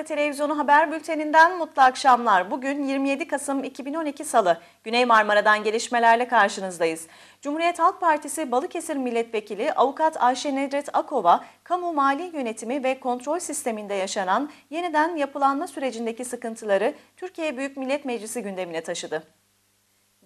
Marmara Televizyonu Haber Bülteninden mutlu akşamlar. Bugün 27 Kasım 2012 Salı. Güney Marmara'dan gelişmelerle karşınızdayız. Cumhuriyet Halk Partisi Balıkesir Milletvekili Avukat Ayşe Nedret Akova, kamu mali yönetimi ve kontrol sisteminde yaşanan yeniden yapılanma sürecindeki sıkıntıları Türkiye Büyük Millet Meclisi gündemine taşıdı.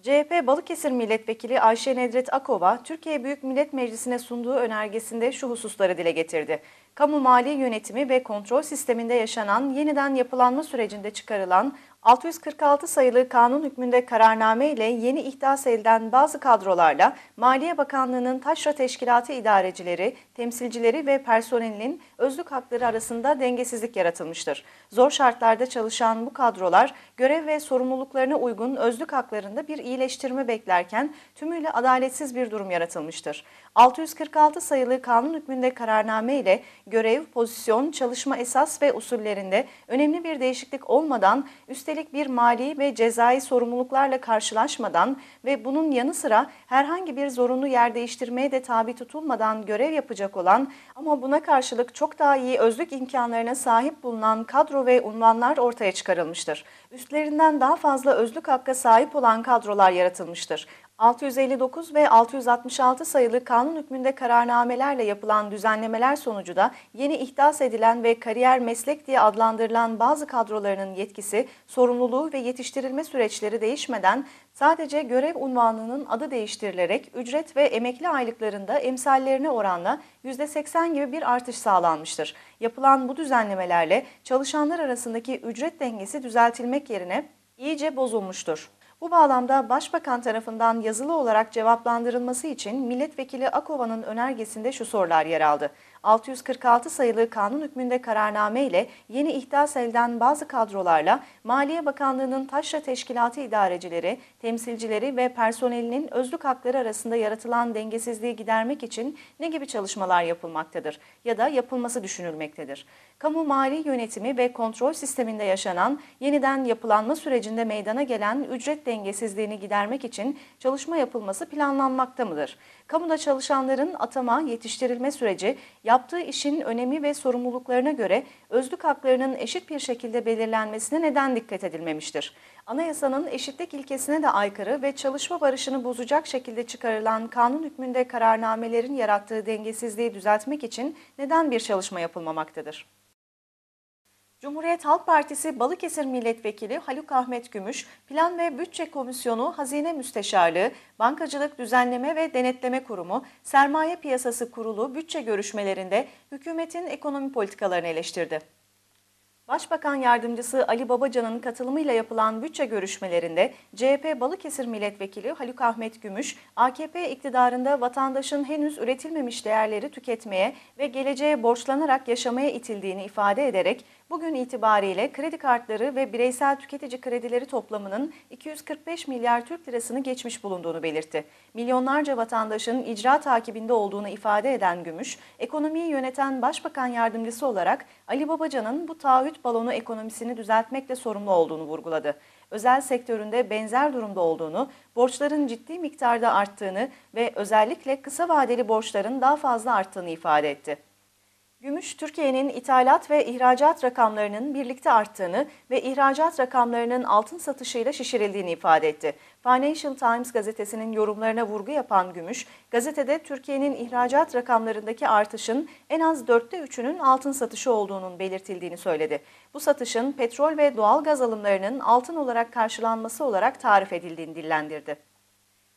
CHP Balıkesir Milletvekili Ayşe Nedret Akova, Türkiye Büyük Millet Meclisi'ne sunduğu önergesinde şu hususları dile getirdi. Kamu mali yönetimi ve kontrol sisteminde yaşanan yeniden yapılanma sürecinde çıkarılan 646 sayılı kanun hükmünde kararname ile yeni ihdas edilen bazı kadrolarla Maliye Bakanlığı'nın taşra teşkilatı idarecileri, temsilcileri ve personelinin özlük hakları arasında dengesizlik yaratılmıştır. Zor şartlarda çalışan bu kadrolar görev ve sorumluluklarına uygun özlük haklarında bir iyileştirme beklerken tümüyle adaletsiz bir durum yaratılmıştır. 646 sayılı kanun hükmünde kararname ile görev, pozisyon, çalışma esas ve usullerinde önemli bir değişiklik olmadan üstelik bir mali ve cezai sorumluluklarla karşılaşmadan ve bunun yanı sıra herhangi bir zorunlu yer değiştirmeye de tabi tutulmadan görev yapacak olan ama buna karşılık çok daha iyi özlük imkanlarına sahip bulunan kadro ve unvanlar ortaya çıkarılmıştır. Üstlerinden daha fazla özlük hakka sahip olan kadrolar yaratılmıştır. 659 ve 666 sayılı kanun hükmünde kararnamelerle yapılan düzenlemeler sonucu da yeni ihdas edilen ve kariyer meslek diye adlandırılan bazı kadrolarının yetkisi, sorumluluğu ve yetiştirilme süreçleri değişmeden sadece görev unvanının adı değiştirilerek ücret ve emekli aylıklarında emsallerine oranla %80 gibi bir artış sağlanmıştır. Yapılan bu düzenlemelerle çalışanlar arasındaki ücret dengesi düzeltilmek yerine iyice bozulmuştur. Bu bağlamda Başbakan tarafından yazılı olarak cevaplandırılması için Milletvekili Akova'nın önergesinde şu sorular yer aldı. 646 sayılı kanun hükmünde kararname ile yeni ihdas elden bazı kadrolarla Maliye Bakanlığı'nın taşra teşkilatı idarecileri, temsilcileri ve personelinin özlük hakları arasında yaratılan dengesizliği gidermek için ne gibi çalışmalar yapılmaktadır ya da yapılması düşünülmektedir? Kamu mali yönetimi ve kontrol sisteminde yaşanan yeniden yapılanma sürecinde meydana gelen ücret dengesizliğini gidermek için çalışma yapılması planlanmakta mıdır? Kamuda çalışanların atama, yetiştirilme süreci, yaptığı işin önemi ve sorumluluklarına göre özlük haklarının eşit bir şekilde belirlenmesine neden dikkat edilmemiştir? Anayasanın eşitlik ilkesine de aykırı ve çalışma barışını bozacak şekilde çıkarılan kanun hükmünde kararnamelerin yarattığı dengesizliği düzeltmek için neden bir çalışma yapılmamaktadır? Cumhuriyet Halk Partisi Balıkesir Milletvekili Haluk Ahmet Gümüş, Plan ve Bütçe Komisyonu, Hazine Müsteşarlığı, Bankacılık Düzenleme ve Denetleme Kurumu, Sermaye Piyasası Kurulu bütçe görüşmelerinde hükümetin ekonomi politikalarını eleştirdi. Başbakan Yardımcısı Ali Babacan'ın katılımıyla yapılan bütçe görüşmelerinde CHP Balıkesir Milletvekili Haluk Ahmet Gümüş, AKP iktidarında vatandaşın henüz üretilmemiş değerleri tüketmeye ve geleceğe borçlanarak yaşamaya itildiğini ifade ederek bugün itibariyle kredi kartları ve bireysel tüketici kredileri toplamının 245 milyar Türk lirasını geçmiş bulunduğunu belirtti. Milyonlarca vatandaşın icra takibinde olduğunu ifade eden Gümüş, ekonomiyi yöneten Başbakan Yardımcısı olarak Ali Babacan'ın bu taahhüt balonu ekonomisini düzeltmekle sorumlu olduğunu vurguladı. Özel sektöründe benzer durumda olduğunu, borçların ciddi miktarda arttığını ve özellikle kısa vadeli borçların daha fazla arttığını ifade etti. Gümüş, Türkiye'nin ithalat ve ihracat rakamlarının birlikte arttığını ve ihracat rakamlarının altın satışıyla şişirildiğini ifade etti. Financial Times gazetesinin yorumlarına vurgu yapan Gümüş, gazetede Türkiye'nin ihracat rakamlarındaki artışın en az dörtte üçünün altın satışı olduğunun belirtildiğini söyledi. Bu satışın petrol ve doğal gaz alımlarının altın olarak karşılanması olarak tarif edildiğini dillendirdi.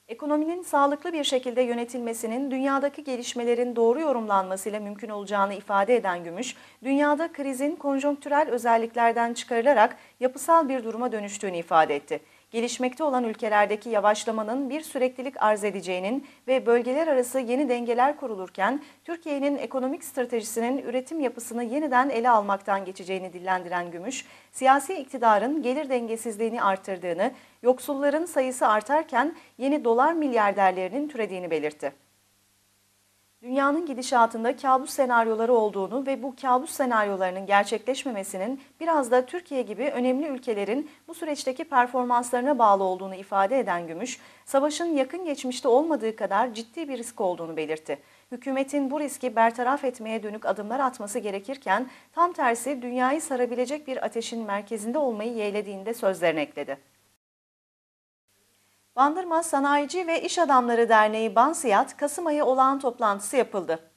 Ekonominin sağlıklı bir şekilde yönetilmesinin dünyadaki gelişmelerin doğru yorumlanmasıyla mümkün olacağını ifade eden Gümüş, dünyada krizin konjonktürel özelliklerden çıkarılarak yapısal bir duruma dönüştüğünü ifade etti gelişmekte olan ülkelerdeki yavaşlamanın bir süreklilik arz edeceğinin ve bölgeler arası yeni dengeler kurulurken Türkiye'nin ekonomik stratejisinin üretim yapısını yeniden ele almaktan geçeceğini dillendiren Gümüş, siyasi iktidarın gelir dengesizliğini artırdığını, yoksulların sayısı artarken yeni dolar milyarderlerinin türediğini belirtti. Dünyanın gidişatında kabus senaryoları olduğunu ve bu kabus senaryolarının gerçekleşmemesinin biraz da Türkiye gibi önemli ülkelerin bu süreçteki performanslarına bağlı olduğunu ifade eden Gümüş, savaşın yakın geçmişte olmadığı kadar ciddi bir risk olduğunu belirtti. Hükümetin bu riski bertaraf etmeye dönük adımlar atması gerekirken tam tersi dünyayı sarabilecek bir ateşin merkezinde olmayı yeğlediğinde sözlerine ekledi. Bandırma Sanayici ve İş Adamları Derneği Bansiyat Kasım ayı olağan toplantısı yapıldı.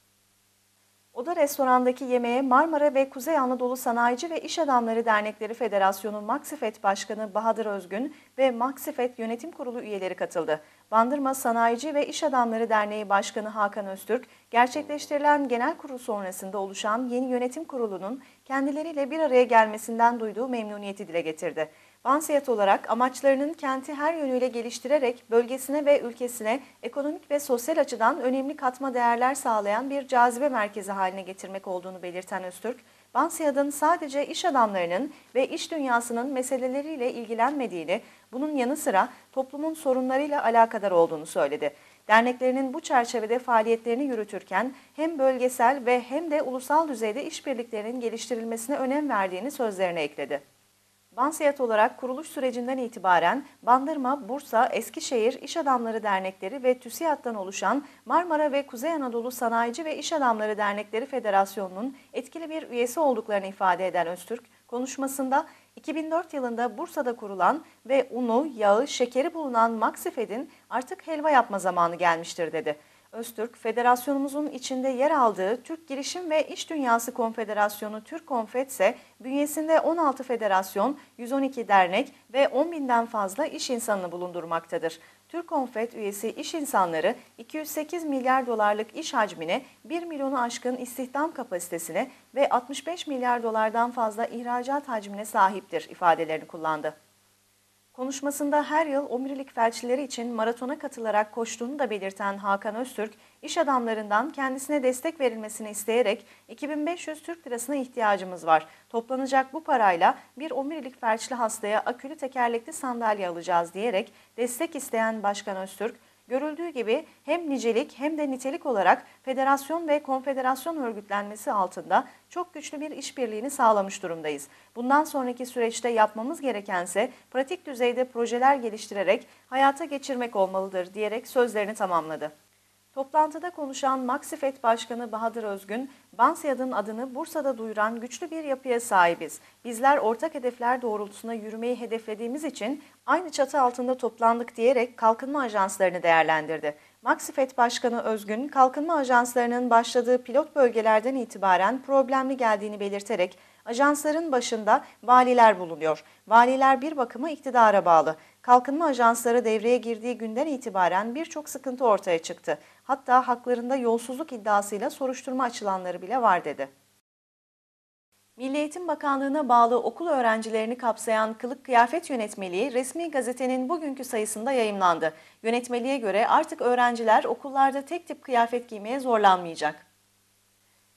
Oda restorandaki yemeğe Marmara ve Kuzey Anadolu Sanayici ve İş Adamları Dernekleri Federasyonu Maksifet Başkanı Bahadır Özgün ve Maksifet Yönetim Kurulu üyeleri katıldı. Bandırma Sanayici ve İş Adamları Derneği Başkanı Hakan Öztürk, gerçekleştirilen genel kurul sonrasında oluşan yeni yönetim kurulunun kendileriyle bir araya gelmesinden duyduğu memnuniyeti dile getirdi. Bansiyat olarak amaçlarının kenti her yönüyle geliştirerek bölgesine ve ülkesine ekonomik ve sosyal açıdan önemli katma değerler sağlayan bir cazibe merkezi haline getirmek olduğunu belirten Öztürk, Bansiyad'ın sadece iş adamlarının ve iş dünyasının meseleleriyle ilgilenmediğini, bunun yanı sıra toplumun sorunlarıyla alakadar olduğunu söyledi. Derneklerinin bu çerçevede faaliyetlerini yürütürken hem bölgesel ve hem de ulusal düzeyde işbirliklerinin geliştirilmesine önem verdiğini sözlerine ekledi. Bansiyat olarak kuruluş sürecinden itibaren Bandırma, Bursa, Eskişehir İş Adamları Dernekleri ve TÜSİAD'dan oluşan Marmara ve Kuzey Anadolu Sanayici ve İş Adamları Dernekleri Federasyonu'nun etkili bir üyesi olduklarını ifade eden Öztürk, konuşmasında 2004 yılında Bursa'da kurulan ve unu, yağı, şekeri bulunan Maksifed'in artık helva yapma zamanı gelmiştir dedi. Öztürk, federasyonumuzun içinde yer aldığı Türk Girişim ve İş Dünyası Konfederasyonu Türk Konfet ise bünyesinde 16 federasyon, 112 dernek ve 10 binden fazla iş insanını bulundurmaktadır. Türk Konfet üyesi iş insanları 208 milyar dolarlık iş hacmine, 1 milyonu aşkın istihdam kapasitesine ve 65 milyar dolardan fazla ihracat hacmine sahiptir ifadelerini kullandı. Konuşmasında her yıl omurilik felçlileri için maratona katılarak koştuğunu da belirten Hakan Öztürk, iş adamlarından kendisine destek verilmesini isteyerek 2500 Türk lirasına ihtiyacımız var. Toplanacak bu parayla bir omurilik felçli hastaya akülü tekerlekli sandalye alacağız diyerek destek isteyen Başkan Öztürk, Görüldüğü gibi hem nicelik hem de nitelik olarak federasyon ve konfederasyon örgütlenmesi altında çok güçlü bir işbirliğini sağlamış durumdayız. Bundan sonraki süreçte yapmamız gerekense pratik düzeyde projeler geliştirerek hayata geçirmek olmalıdır diyerek sözlerini tamamladı. Toplantıda konuşan Maxifet Başkanı Bahadır Özgün, Bansiyad'ın adını Bursa'da duyuran güçlü bir yapıya sahibiz. Bizler ortak hedefler doğrultusunda yürümeyi hedeflediğimiz için aynı çatı altında toplandık diyerek kalkınma ajanslarını değerlendirdi. Maxifet Başkanı Özgün, kalkınma ajanslarının başladığı pilot bölgelerden itibaren problemli geldiğini belirterek, ajansların başında valiler bulunuyor. Valiler bir bakıma iktidara bağlı. Kalkınma ajansları devreye girdiği günden itibaren birçok sıkıntı ortaya çıktı. Hatta haklarında yolsuzluk iddiasıyla soruşturma açılanları bile var dedi. Milli Eğitim Bakanlığı'na bağlı okul öğrencilerini kapsayan kılık kıyafet yönetmeliği resmi gazetenin bugünkü sayısında yayımlandı. Yönetmeliğe göre artık öğrenciler okullarda tek tip kıyafet giymeye zorlanmayacak.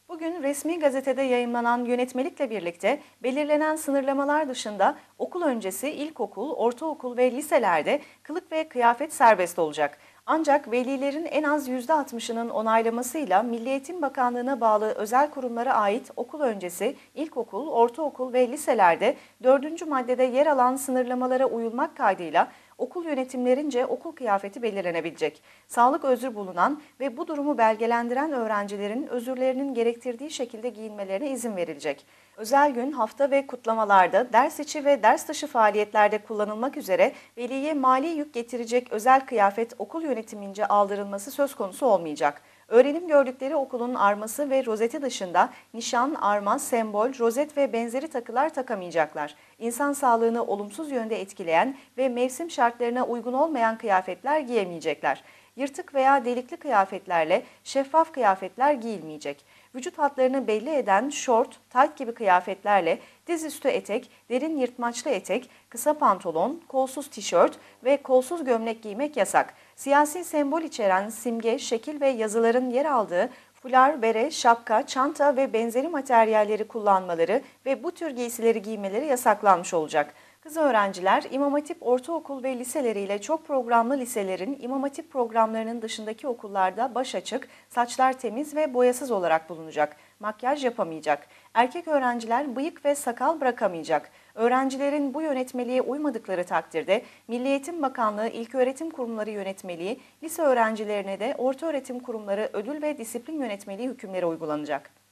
Bugün resmi gazetede yayımlanan yönetmelikle birlikte belirlenen sınırlamalar dışında okul öncesi ilkokul, ortaokul ve liselerde kılık ve kıyafet serbest olacak. Ancak velilerin en az %60'ının onaylamasıyla Milli Eğitim Bakanlığı'na bağlı özel kurumlara ait okul öncesi, ilkokul, ortaokul ve liselerde 4. maddede yer alan sınırlamalara uyulmak kaydıyla okul yönetimlerince okul kıyafeti belirlenebilecek. Sağlık özür bulunan ve bu durumu belgelendiren öğrencilerin özürlerinin gerektirdiği şekilde giyinmelerine izin verilecek. Özel gün, hafta ve kutlamalarda, ders içi ve ders dışı faaliyetlerde kullanılmak üzere veliye mali yük getirecek özel kıyafet okul yönetimince aldırılması söz konusu olmayacak. Öğrenim gördükleri okulun arması ve rozeti dışında nişan, arma, sembol, rozet ve benzeri takılar takamayacaklar. İnsan sağlığını olumsuz yönde etkileyen ve mevsim şartlarına uygun olmayan kıyafetler giyemeyecekler. Yırtık veya delikli kıyafetlerle şeffaf kıyafetler giyilmeyecek. Vücut hatlarını belli eden şort, tayt gibi kıyafetlerle dizüstü etek, derin yırtmaçlı etek, kısa pantolon, kolsuz tişört ve kolsuz gömlek giymek yasak. Siyasi sembol içeren simge, şekil ve yazıların yer aldığı fular, bere, şapka, çanta ve benzeri materyalleri kullanmaları ve bu tür giysileri giymeleri yasaklanmış olacak. Kız öğrenciler İmam Hatip ortaokul ve liseleriyle çok programlı liselerin İmam Hatip programlarının dışındaki okullarda baş açık, saçlar temiz ve boyasız olarak bulunacak. Makyaj yapamayacak. Erkek öğrenciler bıyık ve sakal bırakamayacak. Öğrencilerin bu yönetmeliğe uymadıkları takdirde Milli Eğitim Bakanlığı İlköğretim Kurumları Yönetmeliği, lise öğrencilerine de ortaöğretim kurumları ödül ve disiplin yönetmeliği hükümleri uygulanacak.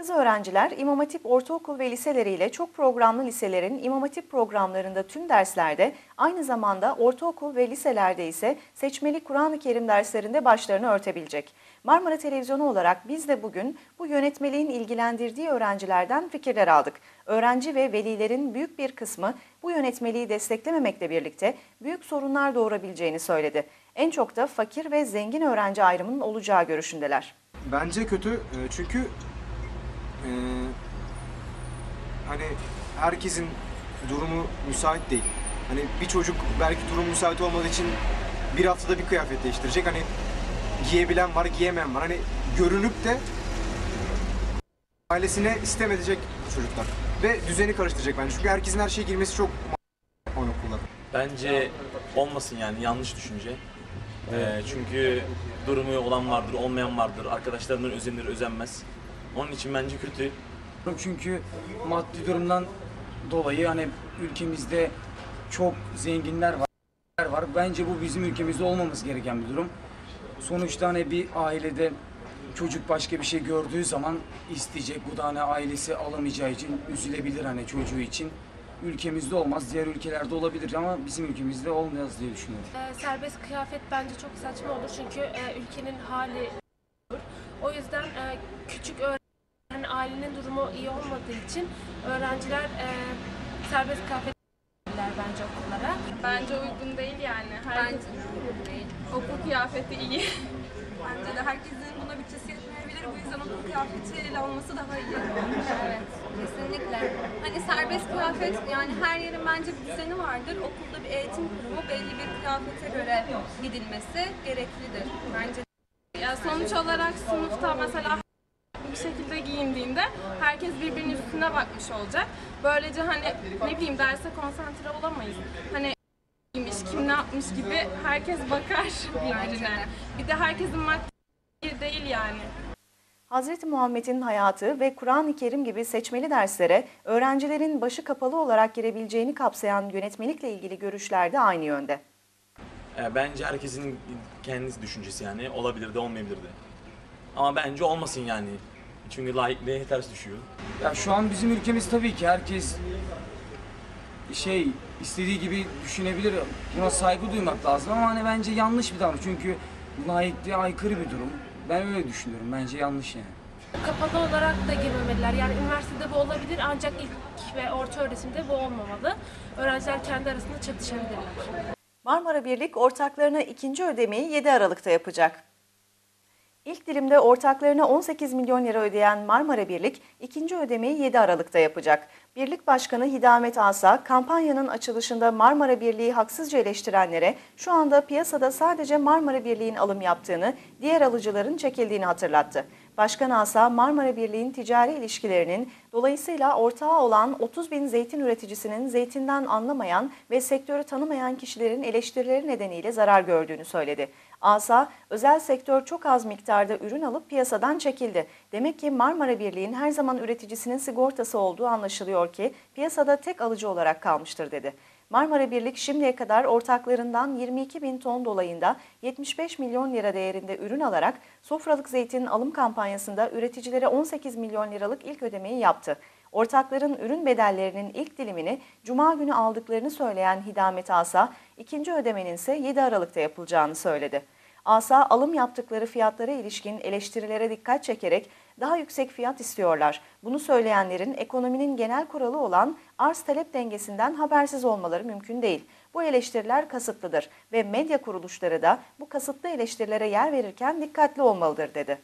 Kız öğrenciler İmam Hatip ortaokul ve liseleriyle çok programlı liselerin İmam Hatip programlarında tüm derslerde aynı zamanda ortaokul ve liselerde ise seçmeli Kur'an-ı Kerim derslerinde başlarını örtebilecek. Marmara Televizyonu olarak biz de bugün bu yönetmeliğin ilgilendirdiği öğrencilerden fikirler aldık. Öğrenci ve velilerin büyük bir kısmı bu yönetmeliği desteklememekle birlikte büyük sorunlar doğurabileceğini söyledi. En çok da fakir ve zengin öğrenci ayrımının olacağı görüşündeler. Bence kötü e, çünkü e, hani herkesin durumu müsait değil. Hani bir çocuk belki durum müsait olmadığı için bir haftada bir kıyafet değiştirecek. Hani giyebilen var, giyemeyen var. Hani görünüp de ailesine istemedecek çocuklar. Ve düzeni karıştıracak bence. Çünkü herkesin her şeye girmesi çok okullar. Bence olmasın yani yanlış düşünce. Ee, çünkü durumu olan vardır, olmayan vardır. Arkadaşlarından özenir, özenmez. Onun için bence kötü. Çünkü maddi durumdan dolayı hani ülkemizde çok zenginler var. var. Bence bu bizim ülkemizde olmamız gereken bir durum. Sonuçta hani bir ailede çocuk başka bir şey gördüğü zaman isteyecek. Bu da hani ailesi alamayacağı için üzülebilir hani çocuğu için. Ülkemizde olmaz, diğer ülkelerde olabilir ama bizim ülkemizde olmaz diye düşünüyorum. Ee, serbest kıyafet bence çok saçma olur çünkü e, ülkenin hali o yüzden e, küçük öğrenci ailenin durumu iyi olmadığı için öğrenciler e, serbest kıyafet giyerler bence okullara. Bence uygun değil yani. Her Bence uygun değil. okul kıyafeti iyi. Bence de herkesin buna bütçesi yetmeyebilir. Bu yüzden okul kıyafeti ele alması daha iyi. Evet, kesinlikle. Hani serbest kıyafet yani her yerin bence bir düzeni vardır. Okulda bir eğitim kurumu belli bir kıyafete göre gidilmesi gereklidir. Bence Ya sonuç olarak sınıfta mesela şekilde giyindiğinde herkes birbirinin üstüne bakmış olacak. Böylece hani ne bileyim derse konsantre olamayız. Hani giymiş, kim ne yapmış gibi herkes bakar birbirine. Bir de herkesin maddi değil yani. Hazreti Muhammed'in hayatı ve Kur'an-ı Kerim gibi seçmeli derslere öğrencilerin başı kapalı olarak girebileceğini kapsayan yönetmelikle ilgili görüşler de aynı yönde. Bence herkesin kendisi düşüncesi yani. Olabilir de olmayabilir de. Ama bence olmasın yani. Çünkü laikliğe ters düşüyor. Ya şu an bizim ülkemiz tabii ki herkes şey istediği gibi düşünebilir. Buna saygı duymak lazım ama hani bence yanlış bir davranış. Çünkü laikliğe aykırı bir durum. Ben öyle düşünüyorum. Bence yanlış yani. Kapalı olarak da girmemeliler. Yani üniversitede bu olabilir ancak ilk ve orta öğretimde bu olmamalı. Öğrenciler kendi arasında çatışabilirler. Marmara Birlik ortaklarına ikinci ödemeyi 7 Aralık'ta yapacak. İlk dilimde ortaklarına 18 milyon lira ödeyen Marmara Birlik ikinci ödemeyi 7 Aralık'ta yapacak. Birlik Başkanı Hidamet Asa kampanyanın açılışında Marmara Birliği haksızca eleştirenlere şu anda piyasada sadece Marmara Birliği'nin alım yaptığını, diğer alıcıların çekildiğini hatırlattı. Başkan Asa Marmara Birliği'nin ticari ilişkilerinin dolayısıyla ortağı olan 30 bin zeytin üreticisinin zeytinden anlamayan ve sektörü tanımayan kişilerin eleştirileri nedeniyle zarar gördüğünü söyledi. Asa, özel sektör çok az miktarda ürün alıp piyasadan çekildi. Demek ki Marmara Birliği'nin her zaman üreticisinin sigortası olduğu anlaşılıyor ki piyasada tek alıcı olarak kalmıştır dedi. Marmara Birlik şimdiye kadar ortaklarından 22 bin ton dolayında 75 milyon lira değerinde ürün alarak sofralık zeytin alım kampanyasında üreticilere 18 milyon liralık ilk ödemeyi yaptı. Ortakların ürün bedellerinin ilk dilimini Cuma günü aldıklarını söyleyen Hidamet Asa, ikinci ödemenin ise 7 Aralık'ta yapılacağını söyledi. Asa alım yaptıkları fiyatlara ilişkin eleştirilere dikkat çekerek daha yüksek fiyat istiyorlar. Bunu söyleyenlerin ekonominin genel kuralı olan arz talep dengesinden habersiz olmaları mümkün değil. Bu eleştiriler kasıtlıdır ve medya kuruluşları da bu kasıtlı eleştirilere yer verirken dikkatli olmalıdır dedi.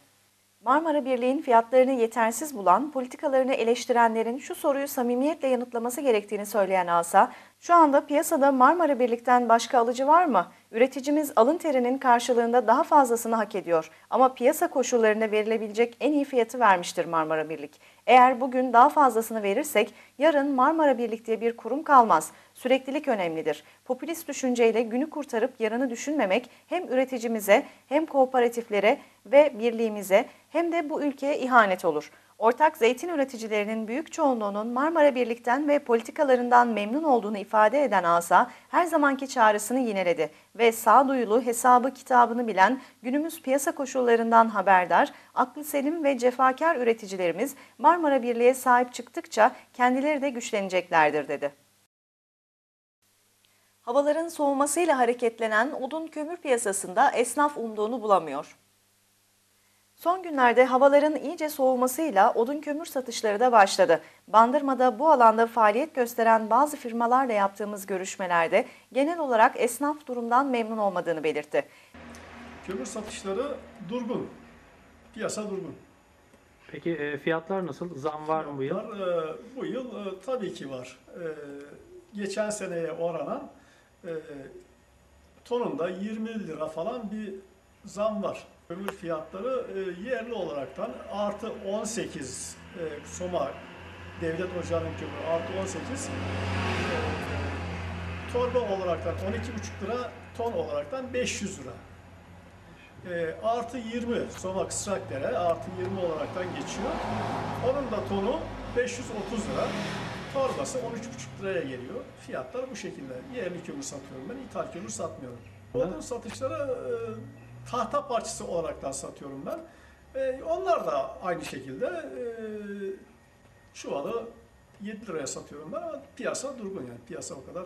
Marmara Birliği'nin fiyatlarını yetersiz bulan, politikalarını eleştirenlerin şu soruyu samimiyetle yanıtlaması gerektiğini söyleyen Asa, şu anda piyasada Marmara Birlik'ten başka alıcı var mı? Üreticimiz alın terinin karşılığında daha fazlasını hak ediyor ama piyasa koşullarında verilebilecek en iyi fiyatı vermiştir Marmara Birlik. Eğer bugün daha fazlasını verirsek yarın Marmara Birlik diye bir kurum kalmaz. Süreklilik önemlidir. Popülist düşünceyle günü kurtarıp yarını düşünmemek hem üreticimize hem kooperatiflere ve birliğimize hem de bu ülkeye ihanet olur. Ortak zeytin üreticilerinin büyük çoğunluğunun Marmara Birlik'ten ve politikalarından memnun olduğunu ifade eden Asa her zamanki çağrısını yineledi ve sağduyulu hesabı kitabını bilen günümüz piyasa koşullarından haberdar, aklı selim ve cefakar üreticilerimiz Marmara Birliği'ye sahip çıktıkça kendileri de güçleneceklerdir dedi. Havaların soğumasıyla hareketlenen odun kömür piyasasında esnaf umduğunu bulamıyor. Son günlerde havaların iyice soğumasıyla odun kömür satışları da başladı. Bandırma'da bu alanda faaliyet gösteren bazı firmalarla yaptığımız görüşmelerde genel olarak esnaf durumdan memnun olmadığını belirtti. Kömür satışları durgun. Piyasa durgun. Peki e, fiyatlar nasıl? Zam var mı bu yıl? Fiyatlar, e, bu yıl e, tabii ki var. E, geçen seneye oranla e, tonunda 20 lira falan bir zam var. Kömür fiyatları e, yerli olaraktan artı 18 e, Soma Devlet Ocağı'nın kömürü artı 18 e, torba olaraktan 12,5 lira ton olaraktan 500 lira. E, artı 20 Soma Kısrakdere artı 20 olaraktan geçiyor. Onun da tonu 530 lira. Torbası 13,5 liraya geliyor. Fiyatlar bu şekilde. Yerli kömür satıyorum ben, ithal kömür satmıyorum. Odun satışları e, tahta parçası olaraktan satıyorum ben. E, onlar da aynı şekilde e, çuvalı 7 liraya satıyorum ben ama piyasa durgun yani. Piyasa o kadar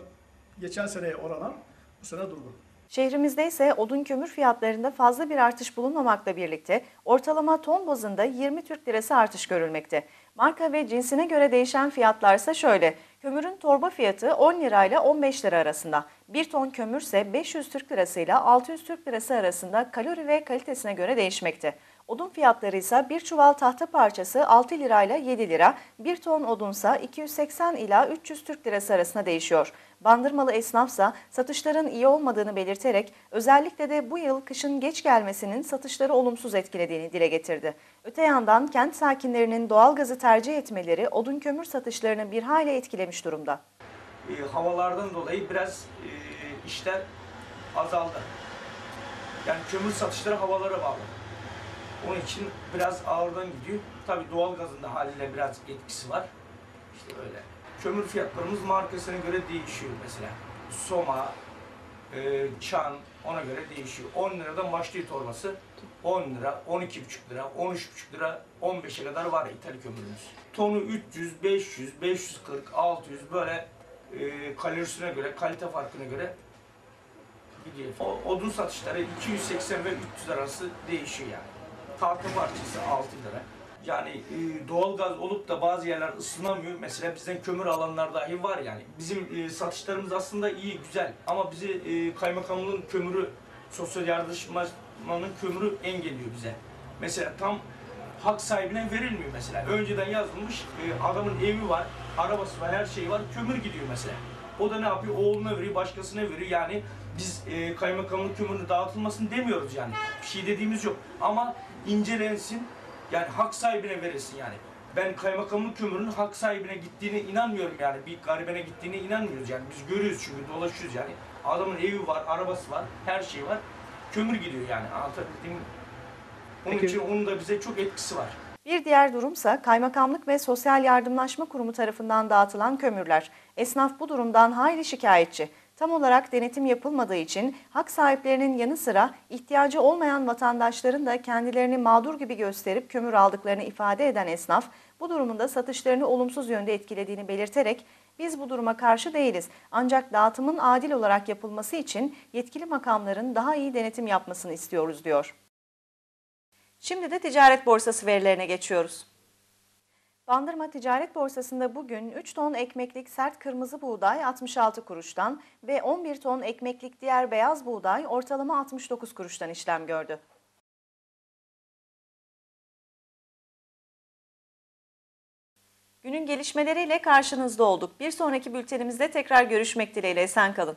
geçen seneye oranla bu sene durgun. Şehrimizde ise odun kömür fiyatlarında fazla bir artış bulunmamakla birlikte ortalama ton bazında 20 Türk Lirası artış görülmekte. Marka ve cinsine göre değişen fiyatlar ise şöyle. Kömürün torba fiyatı 10 lirayla 15 lira arasında. 1 ton kömür ise 500 Türk Lirası ile 600 Türk Lirası arasında kalori ve kalitesine göre değişmekte. Odun fiyatları ise bir çuval tahta parçası 6 lirayla 7 lira, 1 ton odunsa 280 ila 300 Türk Lirası arasında değişiyor. Bandırmalı esnafsa satışların iyi olmadığını belirterek özellikle de bu yıl kışın geç gelmesinin satışları olumsuz etkilediğini dile getirdi. Öte yandan kent sakinlerinin doğalgazı tercih etmeleri odun kömür satışlarını bir hayli etkilemiş durumda. E, havalardan dolayı biraz e, işler azaldı. Yani kömür satışları havalara bağlı. Onun için biraz ağırdan gidiyor. Tabi doğalgazın da haliyle biraz etkisi var. İşte öyle. Kömür fiyatlarımız markasına göre değişiyor mesela. Soma, e, Çan ona göre değişiyor. 10 liradan başlıyor torbası. 10 lira, 12,5 lira, 13,5 lira, 15'e kadar var İtalya kömürümüz. Tonu 300, 500, 540, 600 böyle e, kalorisine göre, kalite farkına göre gidiyor. Odun satışları 280 ve 300 arası değişiyor yani. Tahta parçası 6 lira. Yani e, doğalgaz olup da bazı yerler ısınamıyor. Mesela bizden kömür alanlar dahi var yani. Bizim e, satışlarımız aslında iyi, güzel. Ama bizi e, kaymakamlığın kömürü, sosyal yardımlaşmanın kömürü engelliyor bize. Mesela tam hak sahibine verilmiyor mesela. Önceden yazılmış e, adamın evi var, arabası var, her şeyi var, kömür gidiyor mesela. O da ne yapıyor? Oğluna veriyor, başkasına veriyor. Yani biz e, kaymakamlık kömürünü dağıtılmasın demiyoruz yani. Bir şey dediğimiz yok. Ama incelensin, yani hak sahibine verilsin yani. Ben kaymakamlık kömürünün hak sahibine gittiğine inanmıyorum yani. Bir garibene gittiğine inanmıyoruz yani. Biz görüyoruz çünkü dolaşıyoruz yani. Adamın evi var, arabası var, her şey var. Kömür gidiyor yani. Anlatabildiğim Onun Peki- için onun da bize çok etkisi var. Bir diğer durumsa Kaymakamlık ve Sosyal Yardımlaşma Kurumu tarafından dağıtılan kömürler. Esnaf bu durumdan hayli şikayetçi. Tam olarak denetim yapılmadığı için hak sahiplerinin yanı sıra ihtiyacı olmayan vatandaşların da kendilerini mağdur gibi gösterip kömür aldıklarını ifade eden esnaf, bu durumunda satışlarını olumsuz yönde etkilediğini belirterek biz bu duruma karşı değiliz. Ancak dağıtımın adil olarak yapılması için yetkili makamların daha iyi denetim yapmasını istiyoruz diyor. Şimdi de ticaret borsası verilerine geçiyoruz. Bandırma Ticaret Borsası'nda bugün 3 ton ekmeklik sert kırmızı buğday 66 kuruştan ve 11 ton ekmeklik diğer beyaz buğday ortalama 69 kuruştan işlem gördü. Günün gelişmeleriyle karşınızda olduk. Bir sonraki bültenimizde tekrar görüşmek dileğiyle. Esen kalın.